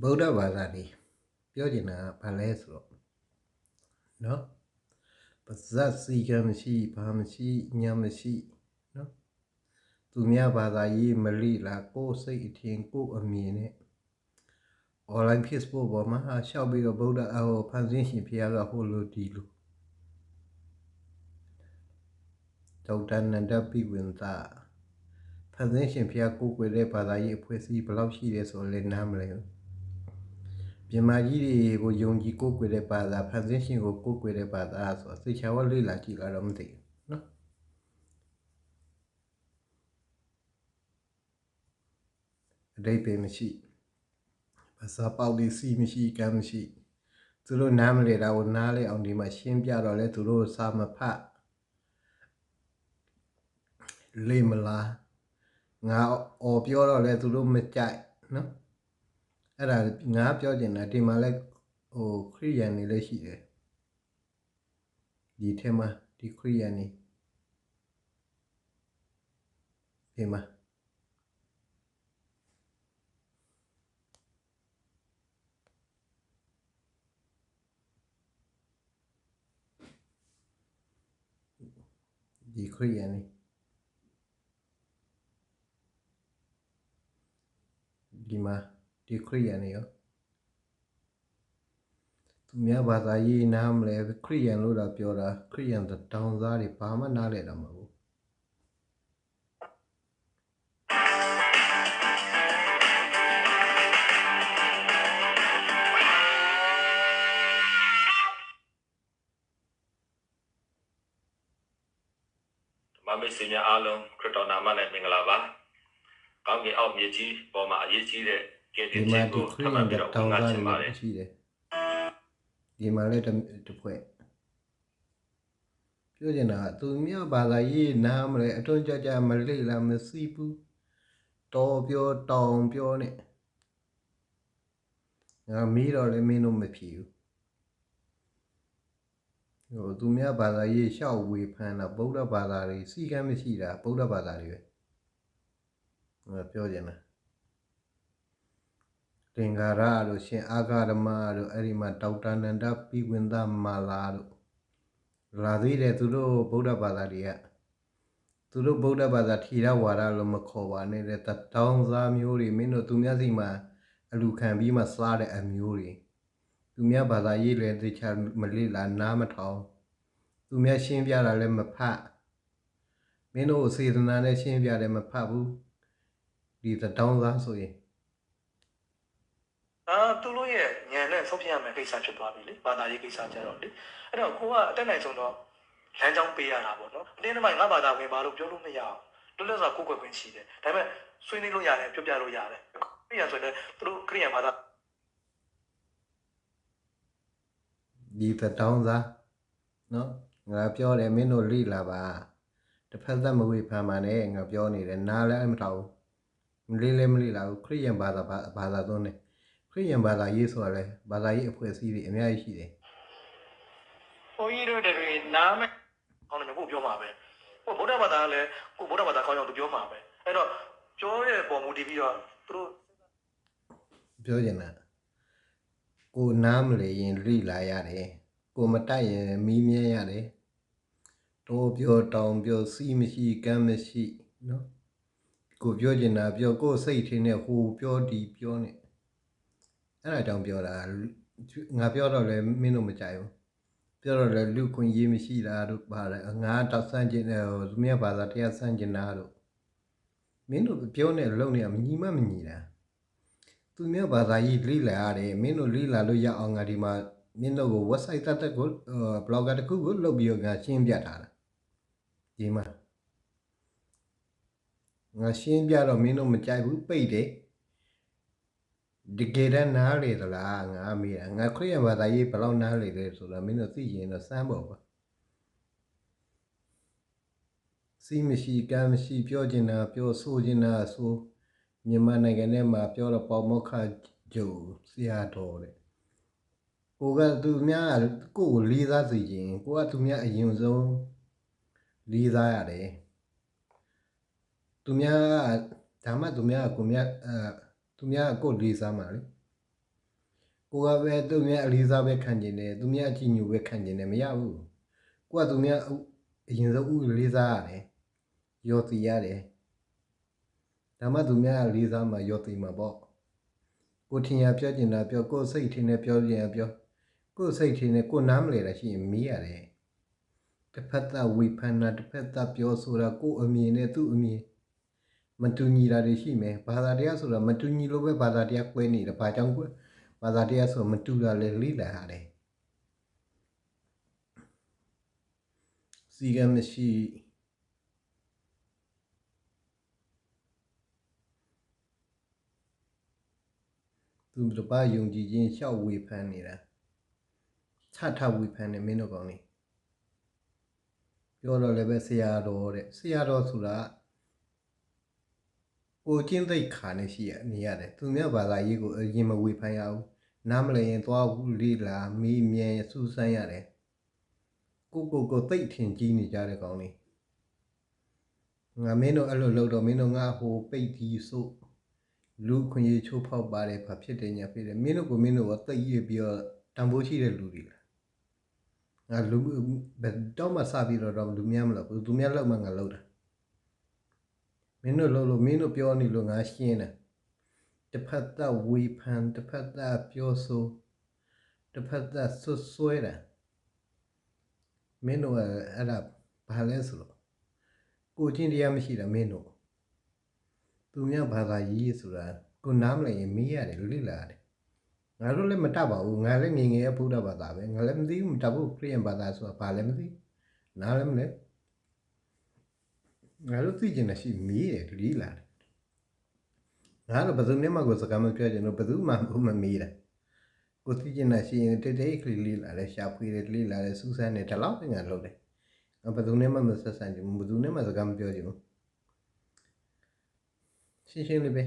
ဗုဒ္ဓဘာသာနေပြောချင်တာကဘာလဲဆိုတော့နော်ပါဇက်စီကံမရှိဘာမရှိညာမရှိနော်သူများဘာသာရေးမလိလားကိုယ်စိတ်အထင်ကိုယ်အမြင်နဲ့ online facebook ပေါ်မှာရှောက်ပြီးတော့ဗုဒ္ဓအဟောဖန်ဆင်းရှင်ဖျားကဟိုလိုဒီလိုဒေါက်တာနန္ဒပိဝင်သာဖန်ဆင်းရှင်ဖျားကိုယ်ွယ်တဲ့ဘာသာရေးအဖွဲ့အစည်းဘယ်လောက်ရှိတယ်ဆိုတော့လည်းနားမလဲဘူး မြန်မာကြီးတွေကိုယုံကြည်ကိုးကွယ်တဲ့ဘာသာဖန်ဆင်းရှင်ကိုကိုးကွယ်တဲ့ဘာသာဆိုတော့သိချာဝလေ့လာကြည့်လာတော့မသိဘူးနော်အတိတ်ပဲမရှိဘာသာပေါက်ဒီစီမရှိကမ်းမရှိသူတို့နားမလဲတာကိုနားလဲအောင်ဒီမှာရှင်းပြတော့လဲသူတို့စာမဖတ်လေမလားငါအော်ပြောတော့လဲသူတို့မကြိုက်နော် အဲ့ဒါငါပြောချင်တာဒီမှာလဲဟိုခရိယန်နေလည်းရှိတယ်ဒီထဲမှာဒီခရိယန်နေဒီမှာဒီခရိယန်နေဒီမှာ ဒီခရိယန်နေရောသူများဘာသာရေးနားမလဲခရိယန်လို့တော့ပြောတာခရိယန်တောင်သားတွေဘာမှနားလဲတာမဟုတ်ဘူးဓမ္မမိတ်ဆွေများအားလုံးခရစ်တော်နာမနဲ့မင်္ဂလာပါ။ကောင်းကင်အောက်မြေကြီးပေါ်မှာအရေးကြီးတဲ့ကယ် ဒီတင်မှာခြင်းဒီကိုခထရိပ်ယမံန်ပြီးတော့တောင်ဝင်သားလာတွေခြင်းပါလလေည်းရှိတယ်ဒီမှာလည်းတစ်ဖွဲ့ပြောချင်တာကသူများဘာသာရေးနားမလဲအတွန်းကြကြမလိလာမစီဘူးတော်ပြောတောင်ပြောနဲ့ငါမီးတော့လည်းမင်းတို့မဖြေဘူးဟိုသူများဘာသာရေးရှောက်ဝေဖန်တာဗုဒ္ဓဘာသာတွေစီကံမရှိတာဗုဒ္ဓဘာသာတွေပဲငါပြောချင်တာ သင်္ကာရတို့ရှင်အာဂရမတို့အဲ့ဒီမှာဒေါက်တာနန္ဒပိဝင်းသားမာလာတို့လာသေးတယ်သူတို့ဗုဒ္ဓဘာသာတွေကသူတို့ဗုဒ္ဓဘာသာထီရဝါဒလို့မခေါ်ပါနဲ့တဲ့တောင်းစားမျိုးတွေမင်းတို့သူများစီမှာအလူခံပြီးမှစားတဲ့အမျိုးတွေသူများဘာသာရေးလည်းသိချာမလိလာနားမထောင်သူများရှင်းပြတာလည်းမဖတ်မင်းတို့စေတနာနဲ့ရှင်းပြတယ်မဖတ်ဘူးဒီတောင်းစားဆိုရင် အာသူတို့ရဲ့ညံနဲ့ဆုံးဖြတ်ရမယ့်ကိစ္စဖြစ်သွားပြီလေဘာသာရေးကိစ္စကြတော့လေအဲ့တော့ကိုကအတက်နိုင်ဆုံးတော့လမ်းကြောင်းပေးရတာပေါ့နော်အတင်းတမိုင်ငါဘာသာဝင်ပါလို့ပြောလို့မရအောင်လွတ်လပ်စွာကိုယ်ကွယ်ခွင့်ရှိတယ်ဒါပေမဲ့ဆွေးနွေးလို့ရတယ်ပြောပြလို့ရတယ်ခရိယန်ဆိုရင်လည်းသူတို့ခရိယန်ဘာသာဒီတောင်းစားနော်ငါပြောတယ်မင်းတို့လိလာပါတစ်ဖက်သက်မဝေဖန်ပါနဲ့ငါပြောနေတယ်နားလည်းမထောက်ဘူးမလေးလည်းမလေးလာဘူးခရိယန်ဘာသာဘာသာသွင်းတယ် ခရိယန်ဘာသာရေးဆိုတာလဲဘာသာရေးအဖွဲ့အစည်းတွေအများကြီးရှိတယ်ဘုန်းကြီးတို့တွေနားမဲ့ကောင်းတယ်ကိုပြောမှာပဲဟိုဗုဒ္ဓဘာသာကလည်းကိုဗုဒ္ဓဘာသာကောင်းကြောင်သူပြောမှာပဲအဲ့တော့ပြောတဲ့ပုံမူတည်ပြီးတော့သူတို့ပြောချင်တာကိုနားမလဲရင်လိလာရတယ်ကိုမတိုက်ရင်မီးမြဲရတယ်တော့ပြောတောင်ပြောစီးမရှိကမ်းမရှိနော်ကိုပြောချင်တာပြောကိုစိတ်ထင်းနဲ့ဟိုပြောဒီပြောနေ အဲ့ဒါကြောင့်ပြောတာငါပြောတော့လဲမင်းတို့မကြိုက်ဘူးပြောတော့လဲလူခွင့်ရေးမရှိတာတို့ပါလဲငါတောက်ဆန်းကျင်တယ်ဟိုသူမြတ်ဘာသာတရားဆန်းကျင်တာတို့မင်းတို့ပြောနေလုံနေမညီမမညီတာသူများဘာသာရေးလိလာရတယ်မင်းတို့လိလာလို့ရအောင်ငါဒီမှာမင်းတို့ကို website တက်တက်ကို blogger တခုကိုလုပ်ပြီးတော့ငါရှင်းပြထားတာဒီမှာငါရှင်းပြတော့မင်းတို့မကြိုက်ဘူးပိတ်တယ် ဒီကေရနားလေသလားငါမေးတာငါခရစ်ယာန်ဘာသာရေးဘယ်လောက်နားလေလဲဆိုတော့မင်းတို့သိရင်တော့စမ်းပေါ့ကွာစီမရှိကမ်းမရှိပြောချင်တာပြောဆိုချင်တာဆိုမြန်မာနိုင်ငံထဲမှာပြောတော့ပေါမောက္ခဂျိုဆရာတော်တဲ့ကိုကသူများကိုကိုလေးစားစီခြင်းကိုကသူများအရင်ဆုံးလေးစားရတယ်သူများဒါမှသူများကိုမြတ်အဲ သူများကိုလေးစားမှာလေကိုကပဲသူများအလေးစားပဲခံကျင်တယ်သူများအကြည့်ညိုပဲခံကျင်တယ်မရဘူးကိုကသူများအရင်ဆုံးဥလေးစားရတယ်ရော်တီရတယ်ဒါမှသူများလေးစားမှရော်တီမှာပေါ့ကိုထင်ရပြောကျင်တာပြောကိုစိတ်ထင်နေပြောကျင်ရပြောကိုစိတ်ထင်နေကိုနားမလဲတာရှိရင်မေးရတယ်တစ်ဖက်သက်ဝေဖန်တာတစ်ဖက်သက်ပြောဆိုတာကိုအမြင်နဲ့သူ့အမြင် မတူညီတာတွေရှိမယ်ဘာသာတရားဆိုတာမတူညီလို့ပဲဘာသာတရားကွဲနေတယ်ဘာကြောင့်ကွဲဘာသာတရားဆိုမတူတာလေလိလာရတယ်စီကံမရှိသူတို့ဘာယုံကြည်ခြင်းရှောက်ဝေဖန်နေတာချထဝေဖန်နေမင်းတို့ကောင်းနေပြောတော့လည်းပဲဆရာတော်တဲ့ဆရာတော်ဆိုတာ ကိုကျင်းသိက်ခါနေရှိရနေရတယ်သူများဘာသာရေးကိုအရင်မဝေဖန်ရဘူးနားမလည်ရင်သွားဘူးလေးလာမီးမြဲစူးစမ်းရတယ်ကိုကိုကိုသိတ်ထင်ကြီးနေကြတဲ့ကောင်းလေးငါမင်းတို့အဲ့လိုလုပ်တော့မင်းတို့ငါဟိုပိတ်ဒီဆိုလူခွင့်ရချိုးဖောက်ပါတယ်ဘာဖြစ်တယ်ညာဖြစ်တယ်မင်းတို့ကိုမင်းတို့ကသိရပြီးတော့တန်ဖိုးရှိတဲ့လူတွေလားငါလူဘယ်တော့မှစပြီးတော့လူများမလို့ဘူးသူများလောက်မှငါလောက်တာ မင်းတို့လို့လို့မင်းတို့ပြောနေလို့ငါရှင်းတယ်တစ်ဖက်သက်ဝေဖန်တစ်ဖက်သက်ပြောဆိုတစ်ဖက်သက်ဆွဆွဲတာမင်းတို့အဲ့ဒါဘာလဲဆိုတော့ကိုချင်းတရားမရှိတာမင်းတို့သူများဘာသာရေးဆိုတာကိုနားမလည်ရင်မေးရတယ်လိလာရတယ်ငါတို့လည်းမတတ်ပါဘူးငါလည်းငငယ်ရဘုရားဘာသာပဲငါလည်းမသိဘူးမတတ်ဘူးခရစ်ယာန်ဘာသာဆိုတာဘာလည်းမသိနားလည်းမလဲ ငါတို့သိကျင်တဲ့ရှိမေးတယ်လိလာတယ်ငါတော့ဘယ်သူနဲ့မှကိုစကားမပြောချင်တော့ဘယ်သူမှမမေးတာကိုသိကျင်တဲ့ရှိရင်တိတ်တိတ်ကလေးလေးလာတယ်ရှာဖွေတယ်လေးလာတယ်စူးစမ်းတယ်ဒီလောက်ငါလုပ်တယ်ငါဘယ်သူနဲ့မှမဆက်ဆံချင်ဘူးဘယ်သူနဲ့မှစကားမပြောချင်ဘူးရှင်းရှင်းလေးပဲ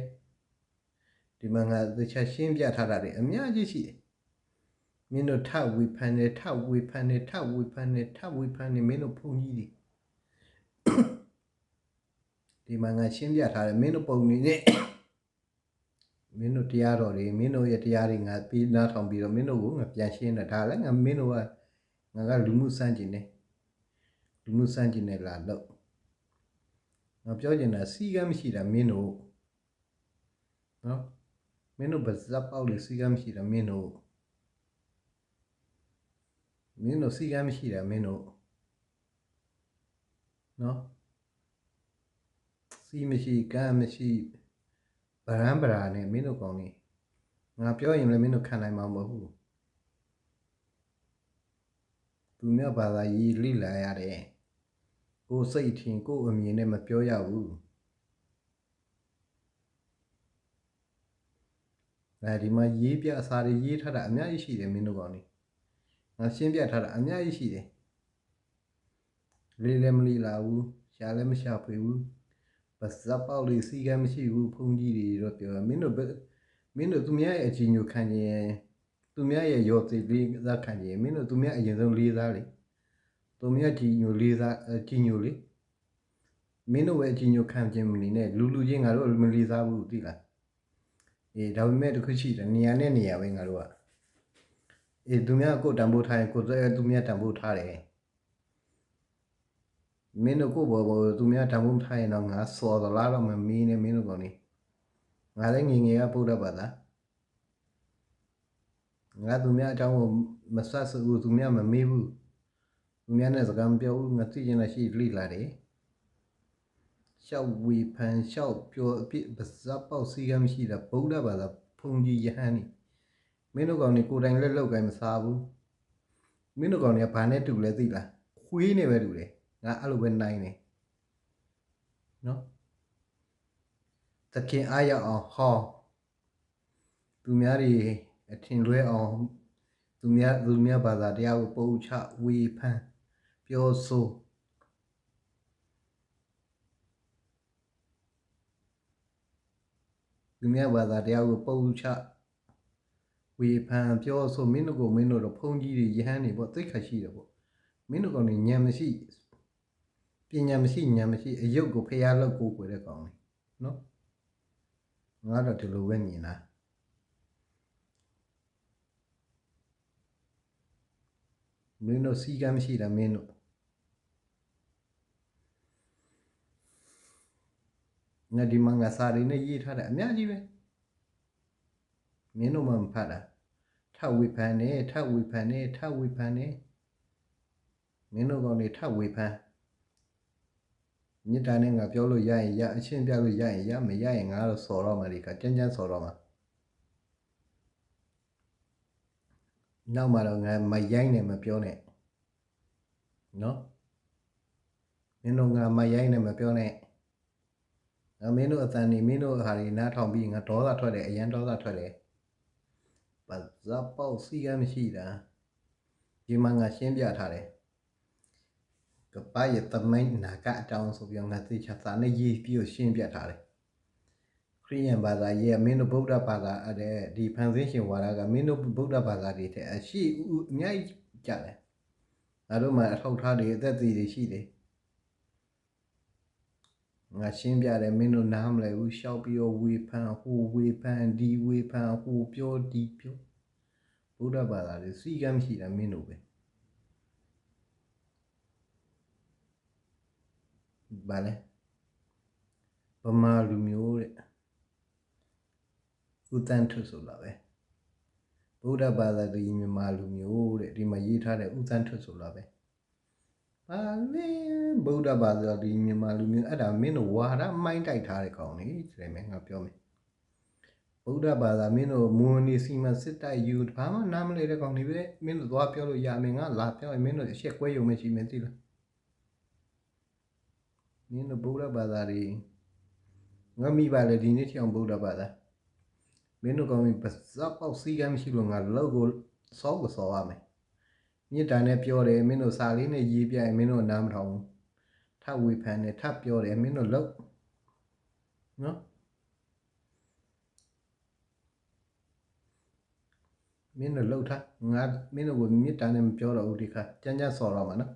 ဒီမှာငါတခြားရှင်းပြထားတာတွေအများကြီးရှိတယ်မင်းတို့ထဝေဖန်နေထဝေဖန်နေထဝေဖန်နေထဝေဖန်နေမင်းတို့ဖုန်ကြီးတွေ ဒီမှာငါရှင်းပြထားတယ်မင်းတို့ပုံနေနဲ့မင်းတို့တရားတော်တွေမင်းတို့ရဲ့တရားတွေငါပြီးနားထောင်ပြီးတော့မင်းတို့ကိုငါပြန်ရှင်းတယ်ဒါလည်းငါမင်းတို့ကငါကလူမှုစမ်းကျင်တယ်လူမှုစမ်းကျင်တယ်လာလို့ငါပြောချင်တာစီကမ်းမရှိတာမင်းတို့နော်မင်းတို့ဗဇက်ပေါက်လို့စီကမ်းမရှိတာမင်းတို့မင်းတို့စီကမ်းမရှိတာမင်းတို့နော် စီမရှိကမ်းမရှိဗရန်ဗရာနဲ့မင်းတို့ကောင်းနေငါပြောရင်လည်းမင်းတို့ခံနိုင်မှာမဟုတ်ဘူးသူများဘာသာရေးလိလာရတယ်ကိုစိတ်ထင်ကိုအမြင်နဲ့မပြောရဘူးအဲဒီမှာရေးပြအစာတွေရေးထားတာအများကြီးရှိတယ်မင်းတို့ကောင်းနေငါရှင်းပြထားတာအများကြီးရှိတယ်လေးလည်းမလီလာဘူးရှားလည်းမရှာဖွေဘူး ပါစပေါက်လေးစီကမရှိဘူးဖုန်ကြီးတွေတော့ပြောမင်းတို့မင်းတို့သူများရဲ့အချင်းညိုခံရင်သူများရဲ့ရောသိလေးသားခံရင်မင်းတို့သူများအရင်ဆုံးလေးသားလေသူများကြည်ညိုလေးသားကြည်ညိုလေမင်းတို့ပဲကြည်ညိုခံခြင်းမနေနဲ့လူလူချင်းငါတို့မလေးသားဘူးသိလားအေးဒါပေမဲ့တခုရှိတယ်နေရာနဲ့နေရာပဲငါတို့ကအေးသူများကိုတန်ဖိုးထားရင်ကိုယ်သူများတန်ဖိုးထားတယ် မင်းတို့ကိုဘောဘောသူများတံမိုးထားရင်တော့ငါစော်သလားတော့မမီးနဲ့မင်းတို့ကောင်နေငါလည်းငငယ်ကပုဒ်တော့ပါလားငါသူများအကြောင်းကိုမဆတ်ဘူးသူများမမေးဘူးသူများနဲ့စကားမပြောဘူးငါသိချင်တာရှိလိလာတယ်ရှောက်ဝေဖန်ရှောက်ပြောအပြစ်ပါဇက်ပေါက်စီကမ်းရှိတာဗုဒ္ဓဘာသာဖုန်ကြီးယဟန်နေမင်းတို့ကောင်နေကိုယ်တိုင်လက်လောက်ကိုင်မစားဘူးမင်းတို့ကောင်နေကဘာနဲ့တူလဲသိလားခွေးနေပဲတူတယ် ငါအဲ့လိုပဲနိုင်တယ်နော်တခင်အားရအောင်ဟောသူများတွေအထင်လွဲအောင်သူများသူများဘာသာတရားကိုပုံချဝေဖန်ပြောဆိုသူများဘာသာတရားကိုပုံချဝေဖန်ပြောဆိုမင်းတို့ကိုမင်းတို့တော့ဖုန်ကြီးတွေယဟန်တွေပေါ့သိခါရှိတယ်ပေါ့မင်းတို့ကောင်ညံမရှိပ ညာမရှိဉာဏ်မရှိအယုတ်ကိုဖျားလောက်ကိုကိုတဲ့ကောင်လေနော်ငါတော့ဒီလိုပဲမြင်တာမင်းတို့စီကံမရှိတာမင်းတို့ငါဒီမှာငါစာရင်းနဲ့ရေးထားတယ်အများကြီးပဲမင်းတို့မှမဖတ်တာထပ်ဝေဖန်နေထပ်ဝေဖန်နေထပ်ဝေဖန်နေမင်းတို့ကောင်တွေထပ်ဝေဖန် မြစ်တာနဲ့ငါပြောလို့ရရင်ရအချင်းပြလို့ရရင်ရမရရင်ငါတော့စော်တော့မှာဒီကကြမ်းကြမ်းစော်တော့မှာနောက်မှတော့ငါမရိုင်းနဲ့မပြောနဲ့နော်မင်းတို့ငါမရိုင်းနဲ့မပြောနဲ့ငါမင်းတို့အတန်နေမင်းတို့ဟာတွေနားထောင်ပြီးငါဒေါသထွက်တယ်အရန်ဒေါသထွက်တယ်ပါဇပ်ပေါက်စီကမရှိတာဒီမှာငါရှင်းပြထားတယ် ကပ္ပရဲ့တမိုင်းနာကအတောင်းဆိုပြီးတော့ငါသိချစာနဲ့ရေးပြီးတော့ရှင်းပြထားတယ်ခရိယန်ဘာသာရေးကမင်းတို့ဗုဒ္ဓဘာသာအဲ့ဒါဒီဖန်ဆင်းရှင်ဝါဒကမင်းတို့ဗုဒ္ဓဘာသာတွေတဲ့အရှိအများကြီးကြတယ်ငါတို့မှာအထောက်ထားတွေအသက်အသေးတွေရှိတယ်ငါရှင်းပြတယ်မင်းတို့နားမလဲဘူးရှောက်ပြီးတော့ဝေဖန်ဟိုဝေဖန်ဒီဝေဖန်ဟိုပြောဒီပြောဗုဒ္ဓဘာသာတွေစီကံမရှိတာမင်းတို့ပဲ ဘာလဲဗမာလူမျိုးတဲ့ဥတန်ထုဆိုလာပဲဗုဒ္ဓဘာသာတွေမြန်မာလူမျိုးတဲ့ဒီမှာရေးထားတဲ့ဥတန်ထုဆိုလာပဲဘာလဲဗုဒ္ဓဘာသာတွေမြန်မာလူမျိုးအဲ့ဒါမင်းတို့ဝါဒမိုင်းတိုက်ထားတဲ့ကောင်လေတဲ့မယ်ငါပြောမယ်ဗုဒ္ဓဘာသာမင်းတို့မွန်နေစီမစစ်တိုက်ယူဘာမှနားမလဲတဲ့ကောင်နေပဲမင်းတို့သွားပြောလို့ရမယ်ငါလာပြောရင်မင်းတို့အရှက်ကွဲရုံမရှိမယ်သိလား မင်းတို့ဗုဒ္ဓဘာသာတွေငါမိပါလေဒီနေ့ထအောင်ဗုဒ္ဓဘာသာမင်းတို့ကောင်ပစပ်ပေါက်စီကမ်းမရှိလို့ငါလောက်ကိုစောကိုစောရမယ်မြစ်တာနဲ့ပြောတယ်မင်းတို့စာလေးနဲ့ရေးပြရင်မင်းတို့နားမထောင်ဘူးထပ်ဝေဖန်တယ်ထပ်ပြောတယ်မင်းတို့လောက်နော်မင်းတို့လောက်ထားငါမင်းတို့ကိုမြစ်တာနဲ့မပြောတော့ဘူးဒီခါကြမ်းကြမ်းစော်တော့မှာနော်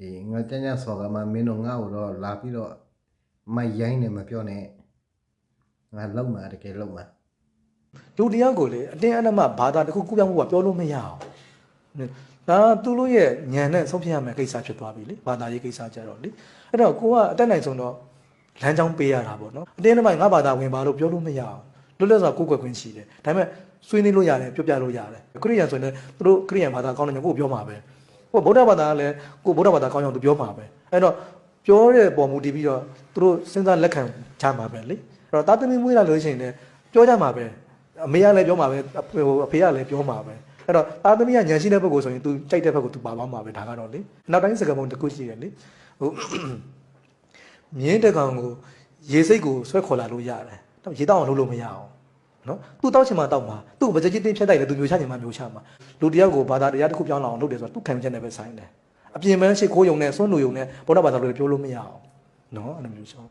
အေးငါကြမ်းကြမ်းစော်ကမှမင်းတို့ငါ့ကိုတော့လာပြီးတော့မရိုင်းနဲ့မပြောနဲ့ငါလောက်မှာတကယ်လောက်မှာလူတယောက်ကိုလေအတင်းအဓမ္မဘာသာတစ်ခုကူးပြောင်းမှုကပြောလို့မရအောင်ဒါသူတို့ရဲ့ညံနဲ့ဆုံးဖြတ်ရမယ့်ကိစ္စဖြစ်သွားပြီလေဘာသာရေးကိစ္စကြတော့လေအဲ့တော့ကိုကအတက်နိုင်ဆုံးတော့လမ်းကြောင်းပေးရတာပေါ့နော်အတင်းအဓမ္မငါဘာသာဝင်ပါလို့ပြောလို့မရအောင်လွတ်လပ်စွာကိုယ်ကွယ်ခွင့်ရှိတယ်ဒါပေမဲ့ဆွေးနွေးလို့ရတယ်ပြောပြလို့ရတယ်ခရိယန်ဆိုရင်သူတို့ခရိယန်ဘာသာကောင်းတယ်ကိုပြောမှာပဲ ဟိုဗုဒ္ဓဘာသာကလည်းကိုဗုဒ္ဓဘာသာကောင်းအောင်သူပြောမှာပဲအဲ့တော့ပြောတဲ့ပုံမူတည်ပြီးတော့သူတို့စဉ်းစားလက်ခံကြမှာပဲလေအဲ့တော့တာသမီမွေးလာလို့ရှိရင်လည်းပြောကြမှာပဲအမေကလည်းပြောမှာပဲဟိုအဖေကလည်းပြောမှာပဲအဲ့တော့တာသမီကညံရှိတဲ့ဘက်ကိုဆိုရင် तू ကြိုက်တဲ့ဘက်ကို तू ပါသွားမှာပဲဒါကတော့လေနောက်တိုင်းစကားပုံတစ်ခုရှိတယ်လေဟိုမြင်းတကောင်ကိုရေစိတ်ကိုဆွဲခေါ်လာလို့ရတယ်တော့ရေတောက်အောင်လုပ်လို့မရအောင် နော်သူတောက်ချင်မှတောက်မှာသူ့ကိုဗကြကြီးတင်းဖြတ်တိုက်တယ်သူမျိုးချချင်မှမျိုးချမှာလူတယောက်ကိုဘာသာတရားတစ်ခုပြောင်းလာအောင်လုပ်တယ်ဆိုတော့သူခံချက်နဲ့ပဲဆိုင်တယ်အပြင်မဲရှိခိုးယုံနဲ့စွန့်လူယုံနဲ့ဘုရားဘာသာလို့ပြောလို့မရအောင်နော်အဲ့လိုမျိုးဆို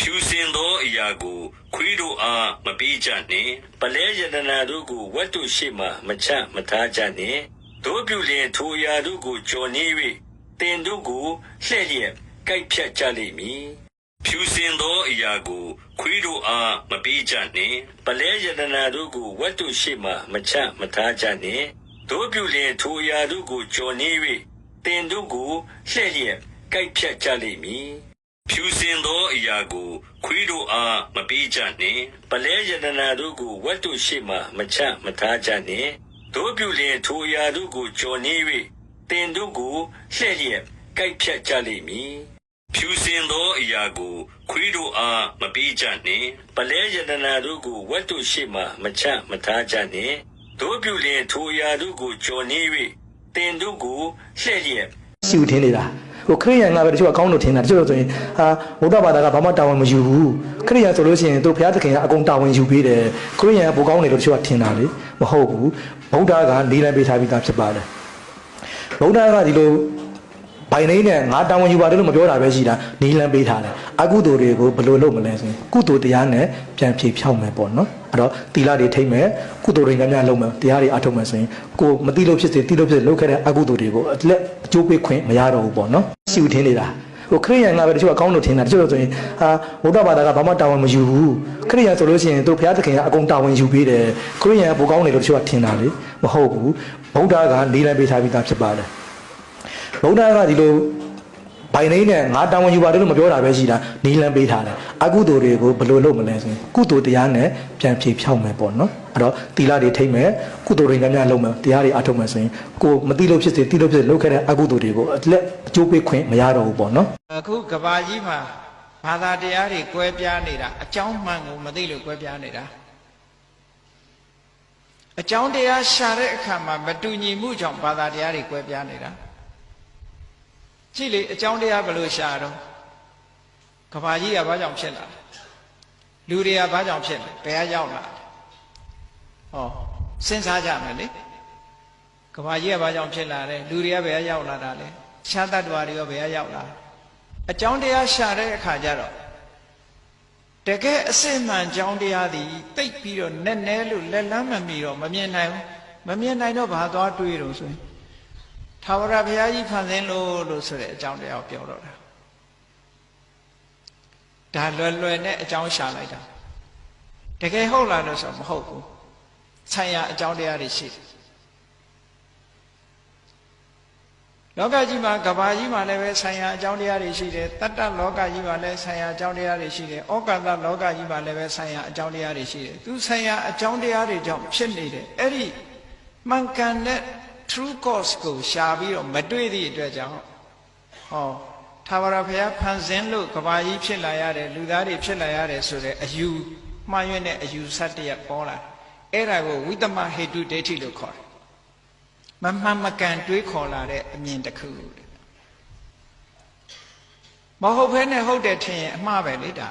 ဖြူစင်သောအရာကိုခွေးတို့အားမပေးကြနှင့်ပလဲယတနာတို့ကိုဝတ်တို့ရှိမှမချမထားကြနှင့်တို့ပြုလျင်ထိုအရာတို့ကိုကြော်နေ၍တင်တို့ကိုလှဲ့လျက်ကိုက်ဖြတ်ကြလိမ့်မည် ဖြူစင်သောအရာကို ခွေးတို့အား မပေးကြနှင့်ပလဲယတနာတို့ကို ဝတ်တို့ရှိမှမချမထားကြနှင့်တို့ပြုလျင် ထိုအရာတို့ကိုကြော်နေ၍တင်တို့ကို လှဲ့လျက် ကိုက်ဖြတ်ကြလိမ့်မည် ဖြူစင်သောအရာကို ခွေးတို့အား မပေးကြနှင့်ပလဲယတနာတို့ကို ဝတ်တို့ရှိမှမချမထားကြနှင့်တို့ပြုလျင် ထိုအရာတို့ကိုကြော်နေ၍တင်တို့ကို လှဲ့လျက် ကိုက်ဖြတ်ကြလိမ့်မည် ဖြူစင်သောအရာကို ခွေးတို့အား မပေးကြနှင့်ပလဲယတနာတို့ကိုဝတ်တို့ရှိမှမချမထားကြနှင့်တို့ပြုလျင် ထိုအရာတို့ကိုကြော်နေ၍တင်တို့ကို လှဲ့လျက်ရှိဦးထင်းနေတာဟိုခရိယန်ကပဲတချို့အကောင်းလို့ထင်တာတချို့ဆိုရင်ဟာဗုဒ္ဓဘာသာကဘာမှတာဝန်မယူဘူးခရိယန်ဆိုလို့ရှိရင်သူဘုရားသခင်ကအကုန်တာဝန်ယူပေးတယ်ခရိယန်ကဘိုးကောင်းတယ်လို့တချို့ကထင်တာလေမဟုတ်ဘူးဗုဒ္ဓကလေးလံပေးထားပြီးသားဖြစ်ပါတယ်ဗုဒ္ဓကဒီလို ဘိုင်နေနဲ့ငါတာဝန်ယူပါတယ်လို့မပြောတာပဲရှိတာနီလန်းပေးထားတယ်အကုသိုလ်တွေကိုဘယ်လိုလုပ်မလဲဆိုရင်ကုသိုလ်တရားနဲ့ပြန်ဖြေဖြောက်မယ်ပေါ့နော်အဲ့တော့တီလာတွေထိမ့်မယ်ကုသိုလ်တွေများများလုပ်မယ်တရားတွေအထုတ်မယ်ဆိုရင်ကိုမတိလို့ဖြစ်စေတိလို့ဖြစ်စေလုပ်ခဲ့တဲ့အကုသိုလ်တွေကိုအလက်အကျိုးပေးခွင့်မရတော့ဘူးပေါ့နော်ရှိဦးထင်းနေတာဟိုခရိယန်ကပဲတချို့ကအကောင်းလို့ထင်တာတချို့ဆိုရင်ဟာဗုဒ္ဓဘာသာကဘာမှတာဝန်မယူဘူးခရိယန်ဆိုလို့ရှိရင်သူဘုရားသခင်ကအကုန်တာဝန်ယူပေးတယ်ခရိယန်ကဘိုကောင်းတယ်လို့တချို့ကထင်တာလေမဟုတ်ဘူးဗုဒ္ဓကနေလည်ပေးထားပြီးသားဖြစ်ပါတယ် ဗုဒ္ဓကဒီလိုဘိုင်နေနဲ့ငါတာဝန်ယူပါတယ်လို့မပြောတာပဲရှိတာနီလန်ပေးထားတယ်အကုသိုလ်တွေကိုဘယ်လိုလုပ်မလဲဆိုရင်ကုသိုလ်တရားနဲ့ပြန်ဖြေဖြောက်မယ်ပေါ့နော်အဲ့တော့သီလတွေထိမ့်မယ်ကုသိုလ်တွေများများလုပ်မယ်တရားတွေအထုတ်မယ်ဆိုရင်ကိုမသိလို့ဖြစ်စေသိလို့ဖြစ်စေလုပ်ခဲ့တဲ့အကုသိုလ်တွေကိုအလက်အကျိုးပေးခွင့်မရတော့ဘူးပေါ့နော်အခုကဘာကြီးမှာဘာသာတရားတွေကွဲပြားနေတာအကြောင်းမှန်ကိုမသိလို့ကွဲပြားနေတာအကြောင်းတရားရှာတဲ့အခါမှာမတူညီမှုကြောင့်ဘာသာတရားတွေကွဲပြားနေတာ ကြည့်လေအကြောင်းတရားဘယ်လိုရှာတော့ကဘာကြီးကဘာကြောင့်ဖြစ်လာလဲလူတွေကဘာကြောင့်ဖြစ်လဲဘယ်ကရောက်လာလဲဟောစဉ်းစားကြမယ်လေကဘာကြီးကဘာကြောင့်ဖြစ်လာလဲလူတွေကဘယ်ကရောက်လာတာလဲရှားတတ်တော်တွေကဘယ်ကရောက်လာလဲအကြောင်းတရားရှာတဲ့အခါကျတော့တကယ်အစစ်မှန်အကြောင်းတရားသည်တိတ်ပြီးတော့နက်နဲလို့လက်လန်းမမီတော့မမြင်နိုင်ဘူးမမြင်နိုင်တော့ဘာသွားတွေးတော့ဆိုရင် သာဝရဘုရားကြီးဖန်ဆင်းလို့လို့ဆိုတဲ့အကြောင်းတရားကိုပြောတော့တာဒါလွယ်လွယ်နဲ့အကြောင်းရှာလိုက်တာတကယ်ဟုတ်လားလို့ဆိုတော့မဟုတ်ဘူးဆံရအကြောင်းတရားတွေရှိတယ်လောကကြီးမှာကဘာကြီးမှာလည်းပဲဆံရအကြောင်းတရားတွေရှိတယ်တတ္တလောကကြီးမှာလည်းဆံရအကြောင်းတရားတွေရှိတယ်ဩကာသလောကကြီးမှာလည်းပဲဆံရအကြောင်းတရားတွေရှိတယ်သူဆံရအကြောင်းတရားတွေကြောင့်ဖြစ်နေတယ်အဲ့ဒီမှန်ကန်တဲ့ true cause ကိုရှာပြီးတော့မတွေ့သည့်အတွက်ကြောင့်ဟောသာဝရဘုရားဖန်ဆင်းလို့ကဘာကြီးဖြစ်လာရတယ်လူသားတွေဖြစ်လာရတယ်ဆိုတဲ့အယူမှားယွင်းတဲ့အယူဆတရပေါ်လာအဲ့ဒါကိုဝိတ္တမဟေတုဒိဋ္ဌိလို့ခေါ်တယ်မမှန်မကန်တွေးခေါ်လာတဲ့အမြင်တစ်ခုတဲ့မဟုတ်ဘဲနဲ့ဟုတ်တယ်ထင်ရင်အမှားပဲလေဒါ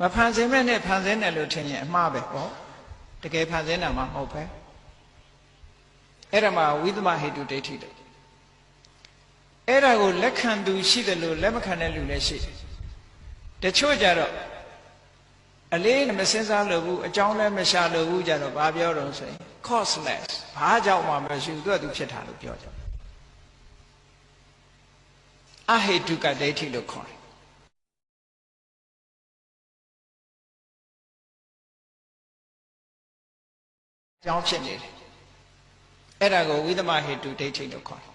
မဖန်ဆင်းမဲ့နဲ့ဖန်ဆင်းတယ်လို့ထင်ရင်အမှားပဲပေါ့တကယ်ဖန်ဆင်းတာမှမဟုတ်ပဲ အဲ့ဒါမှဝိသမဟေတုဒိဋ္ဌိတဲ့အဲ့ဒါကိုလက်ခံသူရှိတယ်လို့လက်မခံတဲ့လူလည်းရှိတယ်တချို့ကြတော့အလေးမစင်စားလို့ဘူးအကြောင်းလည်းမရှာလို့ဘူးကြတော့ဘာပြောတော့ဆိုရင် causeless ဘာကြောင့်မှမရှိဘူးသူကသူဖြစ်တာလို့ပြောကြတယ်အဟေတုကဒိဋ္ဌိလို့ခေါ်တယ်အကြောင်းဖြစ်နေတယ် အဲ့ဒါကိုဝိသမဟေတုဒိဋ္ဌိလို့ခေါ်တယ်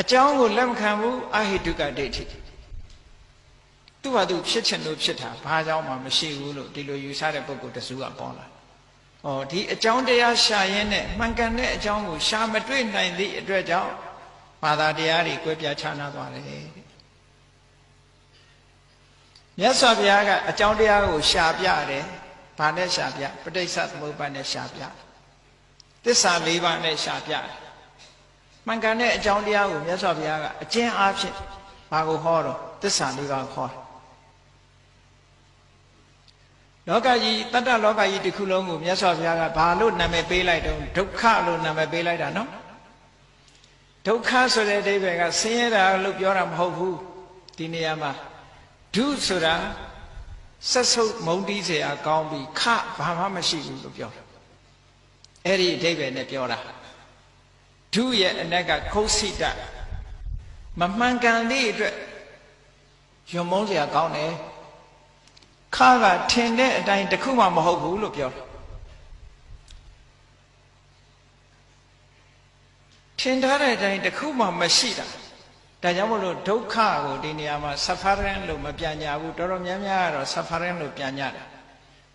အကြောင်းကိုလက်မခံဘူးအဟေတုကဒိဋ္ဌိသူ့ဟာသူဖြစ်ချင်လို့ဖြစ်တာဘာကြောင့်မှမရှိဘူးလို့ဒီလိုယူဆတဲ့ပုဂ္ဂိုလ်တစုကပေါ်လာ။ဩဒီအကြောင်းတရားရှာရင်းနဲ့မှန်ကန်တဲ့အကြောင်းကိုရှာမတွေ့နိုင်သည့်အတွက်ကြောင့်ဘာသာတရားတွေကွဲပြားခြားနားသွားတယ်တဲ့။မြတ်စွာဘုရားကအကြောင်းတရားကိုရှာပြတယ်။ဘာနဲ့ရှာပြပဋိစ္စသမုပ္ပါဒ်နဲ့ရှာပြ။ သစ္စာ၄ပါးနဲ့ရှာပြတယ်။မှန်ကန်တဲ့အကြောင်းတရားကိုမြတ်စွာဘုရားကအကျဉ်းအားဖြင့်ဘာကိုဟောတော့သစ္စာ၄ပါးခေါ်တယ်။လောကကြီးတတ္တလောကကြီးတစ်ခုလုံးကိုမြတ်စွာဘုရားကဘာလို့နာမည်ပေးလိုက်တော့ဒုက္ခလို့နာမည်ပေးလိုက်တာနော်ဒုက္ခဆိုတဲ့အဓိပ္ပာယ်ကဆင်းရဲတာလို့ပြောတာမဟုတ်ဘူးဒီနေရာမှာဒုဆိုတာဆက်ဆုပ်မုံတီးเสียကောင်းပြီးခဘာမှမရှိဘူးလို့ပြောတယ် အဲ့ဒီအဓိပ္ပာယ်နဲ့ပြောတာဒုရဲ့အနက်ကခုတ်စိတမမှန်ကန်သည့်အတွက်ယုံမုန်းစရာကောင်းတယ်ခါကထင်တဲ့အတိုင်းတစ်ခုမှမဟုတ်ဘူးလို့ပြောတယ်ထင်ထားတဲ့အတိုင်းတစ်ခုမှမရှိတာဒါကြောင့်မလို့ဒုက္ခကိုဒီနေရာမှာ suffering လို့မပြန်ညာဘူးတော်တော်များများကတော့ suffering လို့ပြန်ညာတယ်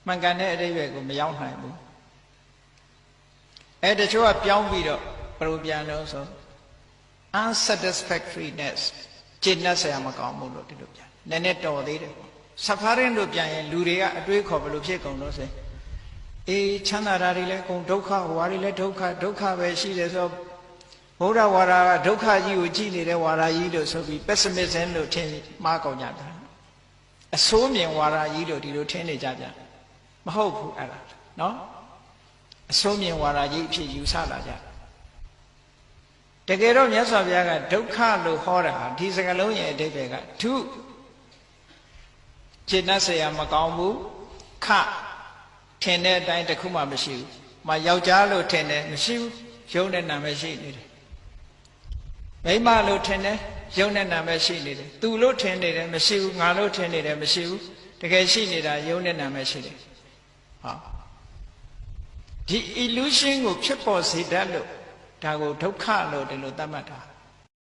မှန်ကန်တဲ့အတိတ်ပဲကိုမရောက်နိုင်ဘူး အဲတချို့ကပြောင်းပြီးတော့ဘယ်လိုပြန်လို့ဆို unsatisfactoriness ကျင့်တတ်ဆရာမကောင်းဘူးလို့ဒီလိုပြန်နည်းနည်းတော်သေးတယ်ပေါ့ suffering လို့ပြန်ရင်လူတွေကအတွေးခေါ်ဘယ်လိုဖြစ်ကုန်လို့ဆိုအေးချမ်းသာတာတွေလည်းအကုန်ဒုက္ခဟိုဟာတွေလည်းဒုက္ခဒုက္ခပဲရှိတယ်ဆိုဘုရားဝါဒကဒုက္ခကြီးကိုကြည်နေတဲ့ဝါဒကြီးလို့ဆိုပြီး pessimism လို့ထင်မှားကုန်ကြတာအဆိုးမြင်ဝါဒကြီးလို့ဒီလိုထင်နေကြပြန်မဟုတ်ဘူးအဲ့ဒါနော် အဆိုးမြင်ဝါဒကြီးအဖြစ်ယူဆလာကြတကယ်တော့မြတ်စွာဘုရားကဒုက္ခလို့ဟောတာဟာဒီစကားလုံးရဲ့အဓိပ္ပာယ်ကဒုจิตနှဆရာမကောင်းဘူးခထင်တဲ့အတိုင်းတစ်ခုမှမရှိဘူး။မယောက်ျားလို့ထင်တယ်မရှိဘူး။ရုံးတဲ့နာမရှိနေတယ်။မိန်းမလို့ထင်တယ်ယုံနဲ့နာမဲ့ရှိနေတယ်သူလို့ထင်နေတယ်မရှိဘူးငါလို့ထင်နေတယ်မရှိဘူးတကယ်ရှိနေတာယုံနဲ့နာမဲ့ရှိတယ်ဟော ဒီ illusion ကိုဖြစ်ပေါ်စေတတ်လို့ဒါကိုဒုက္ခလို့ဒီလိုသတ်မှတ်တာ